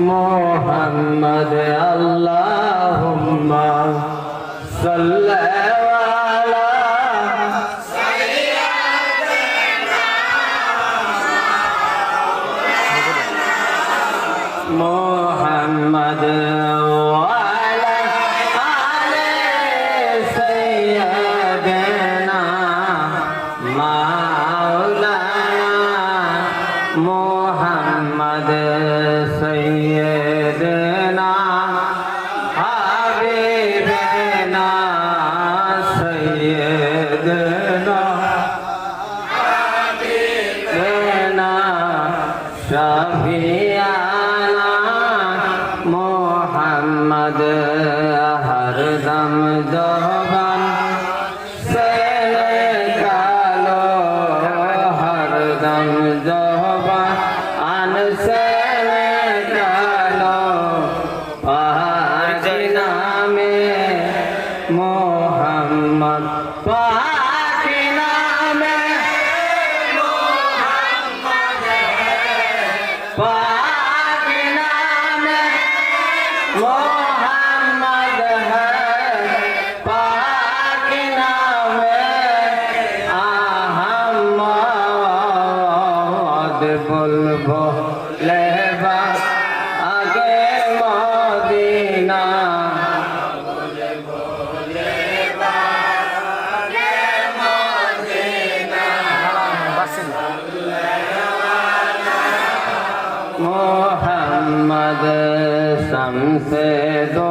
মোহাম্মদ আল मोहम्मद हर दम दो ভোলে আগে মদিনা। মোহাম্মদ শমসে দো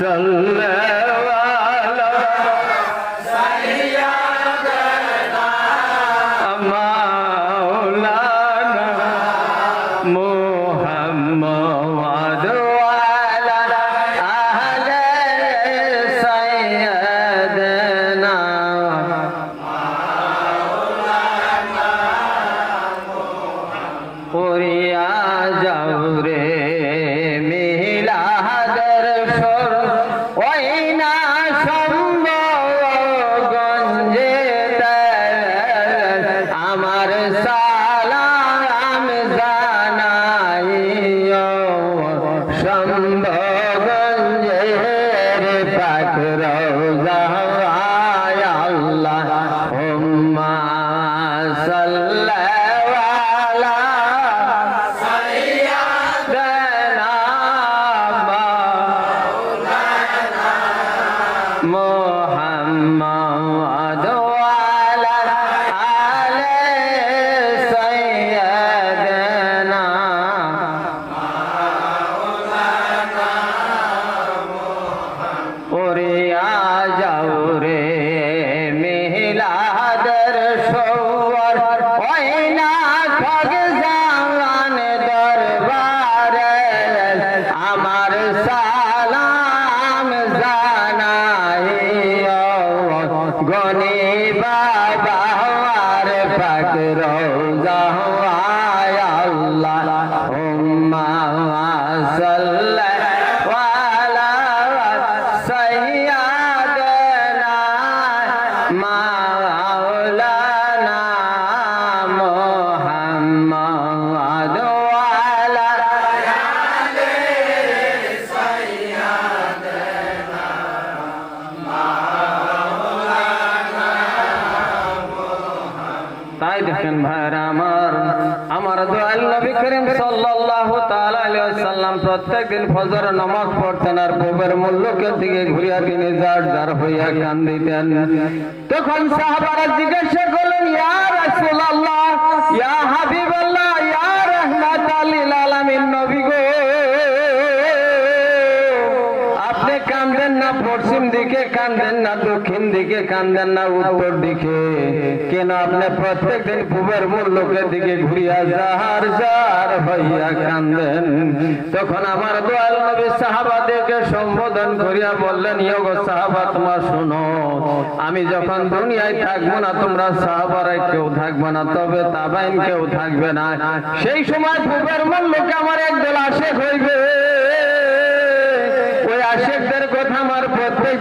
sallallahu সম্ভব আলাইহি ওয়াসাল্লাম প্রত্যেকদিন ফজর নামাজ পড়তেন আর পূবের মুল্লকে দিকে ঘুরিয়া তিনি জার জার হইয়া কান্দিতেন তখন সাহাবারা জিজ্ঞাসা করলেন, ইয়া ইয়া আলামিন নবী গো। আপনি কান্দেন না, পশ্চিম দিকে কান্দেন না দিকে কান্দেন না, উত্তর দিকে। কেন আপনি প্রত্যেক দিন পূবের মূল লোকের দিকে ঘুরিয়া যাহার যার হইয়া কান্দেন? তখন আমার দয়াল নবী সাহাবাদেরকে সম্বোধন করিয়া বললেন ইয়োগ সাহাবা, তোমার শোনো, আমি যখন দুনিয়ায় থাকব না, তোমরা সাহাবারে কেউ থাকবে না, তবে তাবাইন কেউ থাকবে না। সেই সময় পূবের মূল লোকে আমার একদল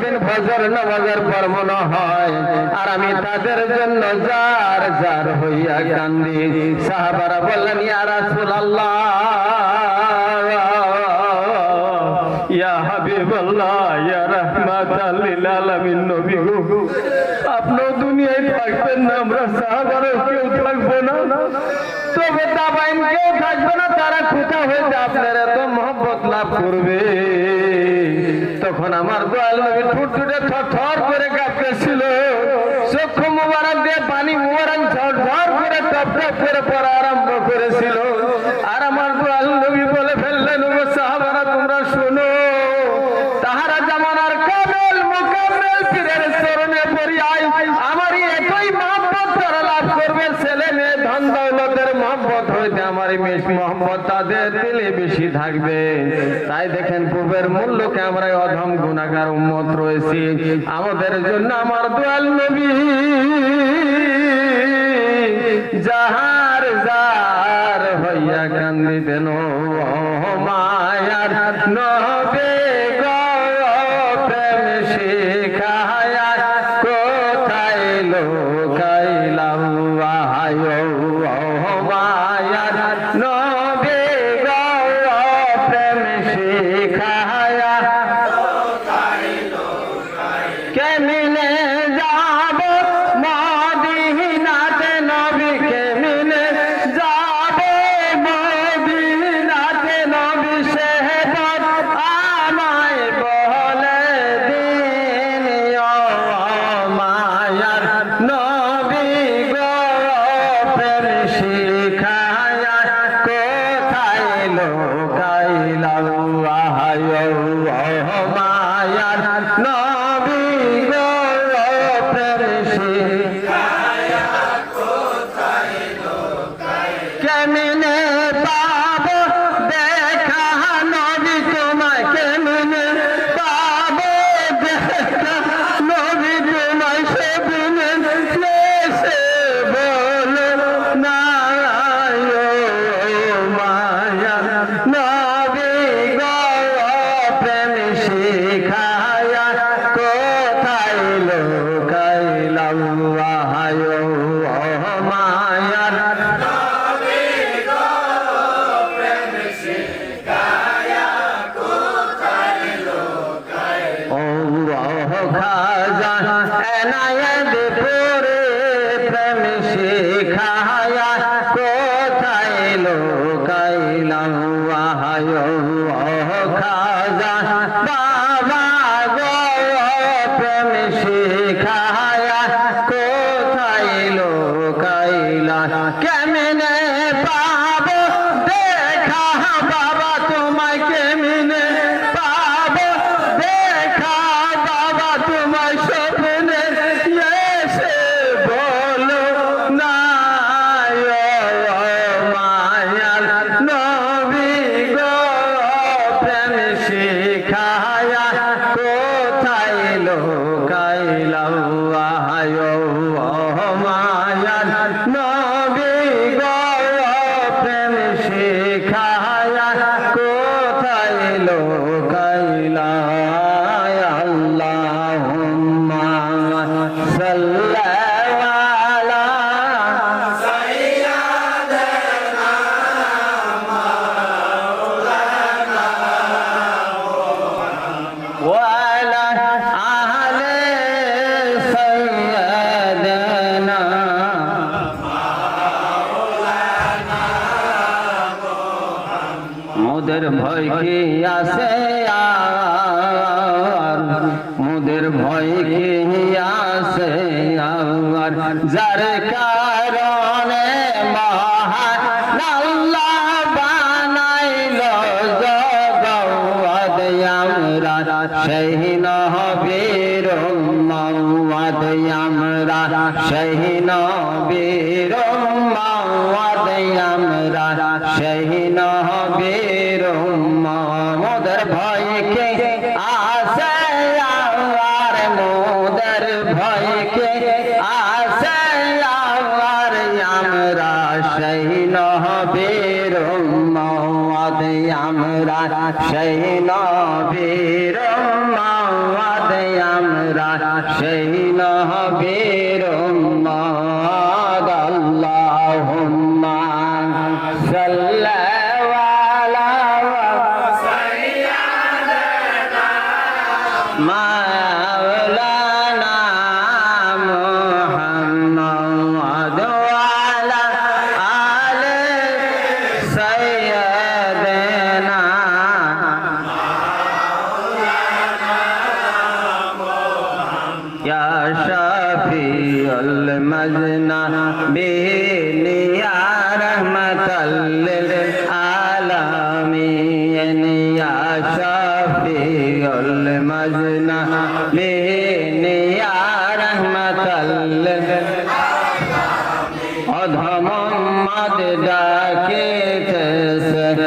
দিন ফজর নামাজের পর মনে হয়। আর আমি তাদের জন্য যার যার হইয়া কান্দি। সাহাবারা বললেন, ইয়া রাসূলুল্লাহ, ইয়া হাবিবাল্লাহ, ইয়া রাহমাতাল লিল আলামিন নবী গো কেউ না তবে তাবাইন কেউ থাকবে না। তারা হইতে আপনার এত মহব্বত লাভ করবে। তখন আমার দয়াল নবী ঠুট ঠুটে থর করে কাঁপতেছিল। চক্ষু মুবারক দিয়ে পানি মুবারক করে টপ টপ করে পড়া আরম্ভ করেছিল। আর আমার দয়াল নবী বলে ফেললেন সাহাবারা, তোমরা শোনো মেশ মোহাম্মদ তাদের দিলে বেশি থাকবে। তাই দেখেন আমরা অধম গুণাগার উন্মত রয়েছি। আমাদের জন্য আমার দোয়াল নবী, যাহার যার হইয়া কান্দিতেন মায়ার নবে। লাইলা ওয়া হায় ও খাজা সেই নবীর মাওয়াদ আমরা সেই নবীর মাওয়াদ আমরা সেই নবীর sallam के कसर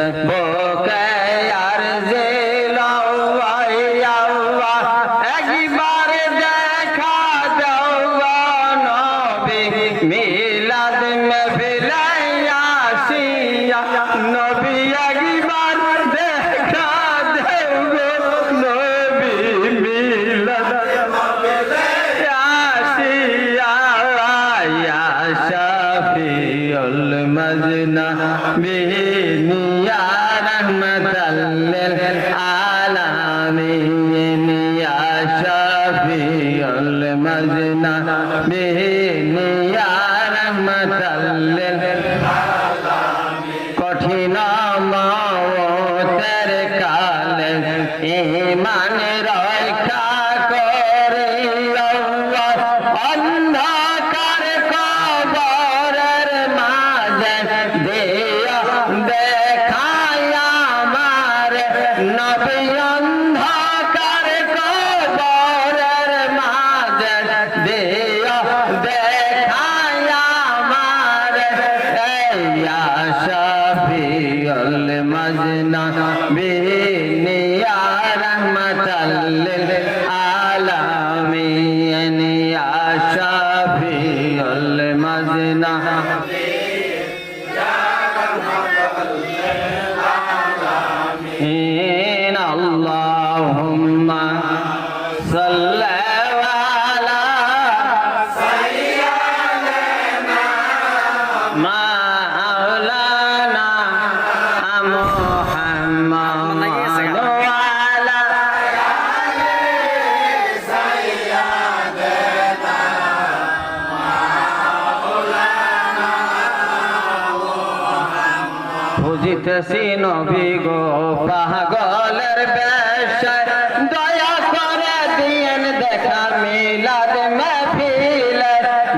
আপনার মেলার মেফিল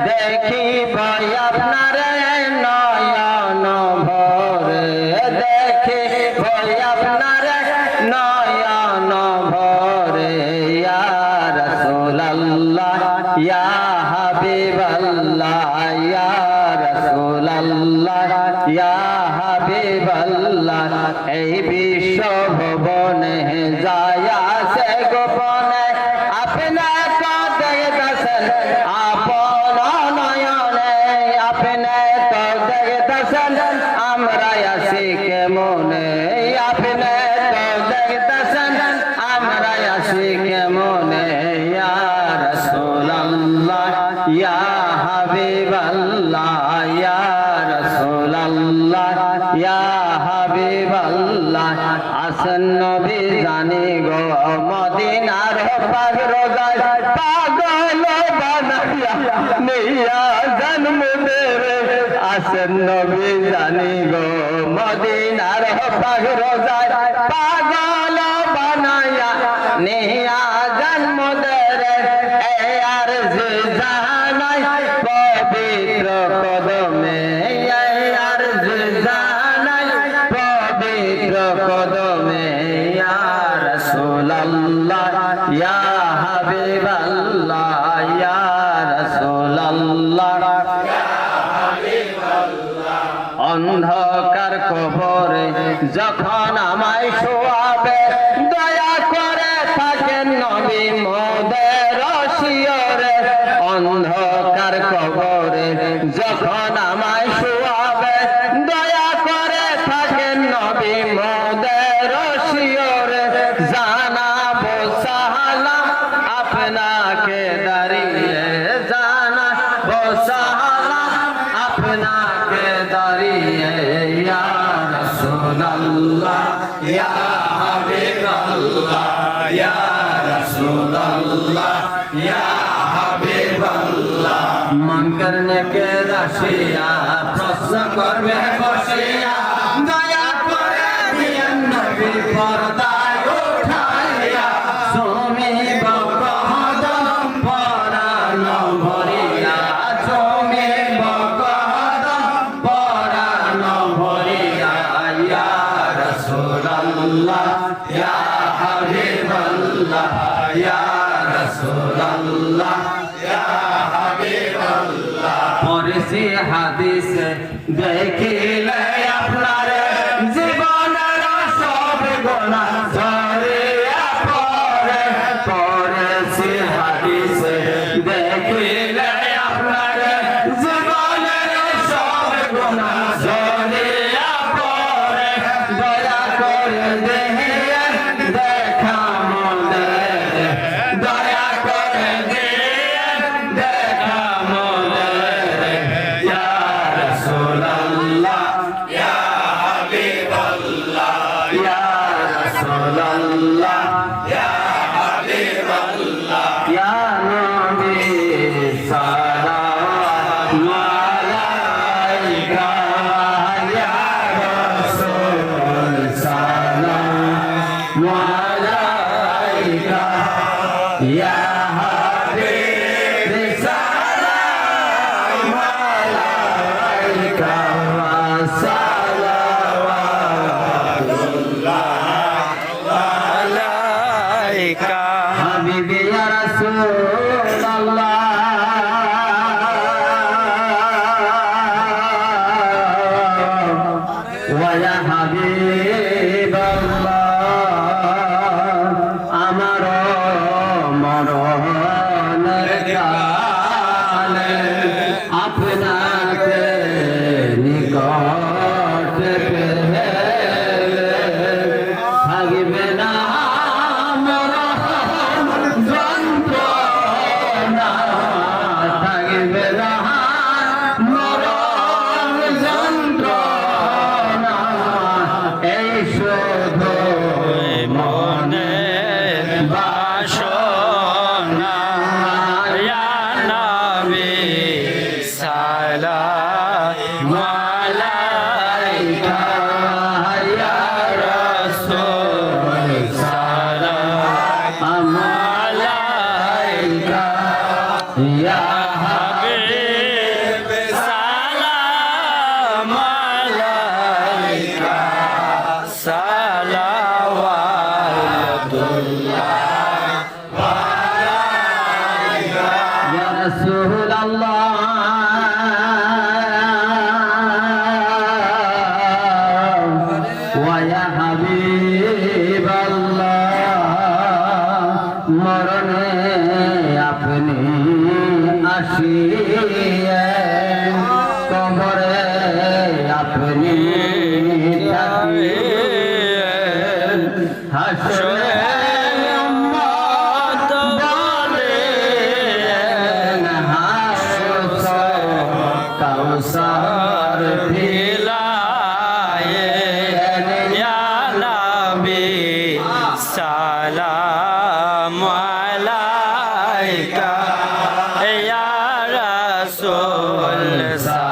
দেখি ভাই আপনার আল্লাহ, ইয়া হাবিব আল্লাহ আসন নবী জানি গো মদিনার পাগ রোজায় পাগল বানাইয়া নিয়া জন্ম দেবে। আসন নবী জানি গো মদিনার পাগ রোজায় পাগল অন্ধকার কবরে যখন আমায় শোয়াবে দয়া করে থাকেন নবী মোদের অন্ধকার কবরে যখন বসিয়া প্রশ্ন করবে দয়া করে দিয়েন পর্দা। রাসূল